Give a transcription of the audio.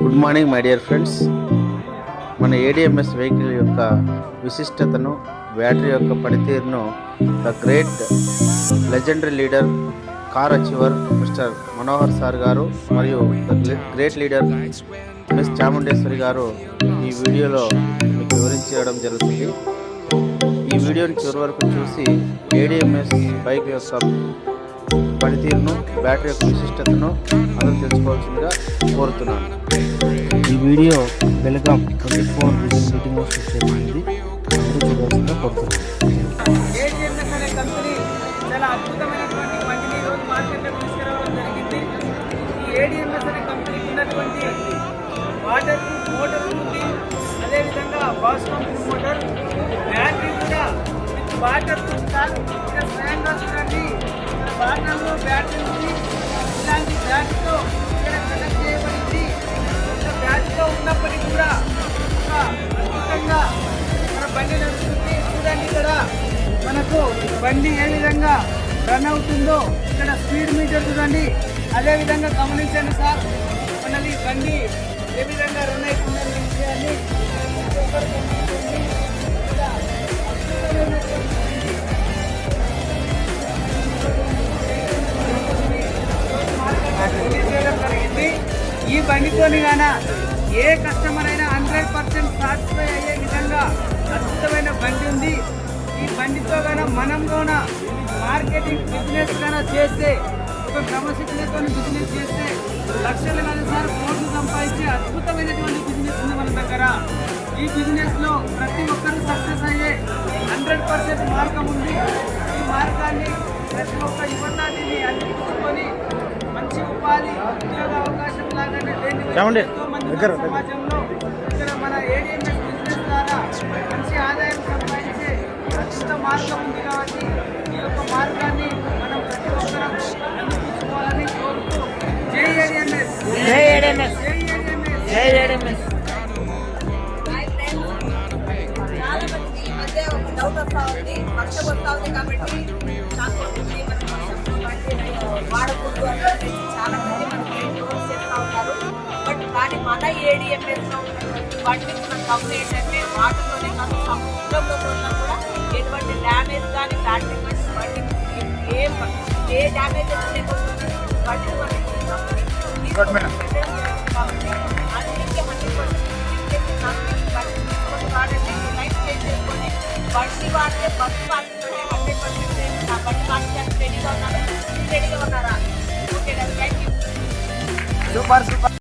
Good morning my dear friends మన ADMS vehicle యొక్క విశిష్టతను బ్యాటరీ యొక్క పనితీరును the great legendary leader car achiever mister Manohar sir garu మరియు the great leader miss Chamundeshwari garu ఈ వీడియోలో మీకు వివరించడం జరుగుతుంది. ఈ వీడియోని చివరి వరకు చూసి ఏడిఎంఎస్ బైక్ యొక్క పనితీరును బ్యాటరీ యొక్క విశిష్టతను అందరూ తెలుసుకోవాల్సిందిగా కోరుతున్నాను. ఈ video Belgaum twenty four meeting చేసింది అందరూ చూడాల్సిందిగా కోరుతున్నాను. చాలా అద్భుతమైనటువంటి ఈరోజు తీసుకురావడం జరిగింది. ఈ ఏడిఎంఎస్ అనే కంపెనీకి ఉన్నటువంటి వాటర్ మోటార్ ఉంది. అదేవిధంగా బాస్ మోటార్. బ్యాటరీ కూడా వాటర్ స్వయంగా చూడండి వాహనంలో బ్యాటరీ ఉంది ఇలాంటి బ్యాటరీతో ఇక్కడ కనెక్ట్ చేయబడింది. ఇంత ఉన్నప్పటికీ కూడా ఒక అద్భుతంగా మన బండి నడుస్తుంది. చూడండి ఇక్కడ మనకు బండి ఏ విధంగా రన్ అవుతుందో ఇక్కడ స్పీడ్ మీటర్ చూడండి. అదేవిధంగా గమనించండి సార్ మనది బండి ఏ విధంగా రన్ అవుతుందనే విషయాన్ని బండితోని కానీ ఏ కస్టమర్ అయినా హండ్రెడ్ పర్సెంట్ సాటిస్ఫై అయ్యే విధంగా అద్భుతమైన బండి ఉంది. ఈ బండితో గాన మనం కూడా మార్కెటింగ్ బిజినెస్ కన్నా చేస్తే ఒక క్రమశిక్షణతో బిజినెస్ చేస్తే లక్షల కానీ సార్ కోట్లు సంపాదించే అద్భుతమైనటువంటి బిజినెస్ ఉంది మన దగ్గర. ఈ బిజినెస్లో ప్రతి ఒక్కరు సక్సెస్ అయ్యే హండ్రెడ్ పర్సెంట్ మార్గం ఉంది. ఈ మార్గాన్ని ప్రతి ఒక్క యువతాన్ని అందించుకొని మంచి ఉపాధి ఉద్యోగం ఏమండి? మంది దగ్గర, మన సమాజంలో ఇక్కడ మన ఏడిఎంఎస్ బిజినెస్ ద్వారా మంచి ఆదాయం సంపాదించే అద్భుత మార్గం ఉంది కాబట్టి ఈ యొక్క మార్గాన్ని మనం ప్రతి ఒక్కరం అందించుకోవాలని కోరుతూ జై ఏడిఎంఎస్ జై ఏడిఎంఎస్. జై ఏడిఎంఎస్ జై ఏడిఎంఎస్. హాయ్ ఫ్రెండ్స్ చాలా మందికి ఈ మధ్య ఒక డౌట్ వస్తా ఉంది వర్షం వస్తా ఉంది కాబట్టి నాకు మన ఏడిఎంఎస్లో ఉన్నటువంటి బండి మన తప్పు ఏంటంటే వాటర్లోనే కాదు సముద్రంలో ఉన్నా కూడా ఎటువంటి డ్యామేజ్ కానీ బ్యాటరీ కానీ బండి ఏ ఏ డ్యామేజ్ లేకుండా బండి మనకి Good madam. కాబట్టి అందుకే హండ్రెడ్ పర్సెంట్ బండి తీసుకొని వాడండి లైఫ్ చేంజ్ చేసుకొని బండి వాడితే బస్సు వాడుతుంటే హండ్రెడ్ పర్సెంట్ నా బండి వాడడానికి రెడీగా ఉన్నాను రెడీగా ఉన్నారా okay thank you super super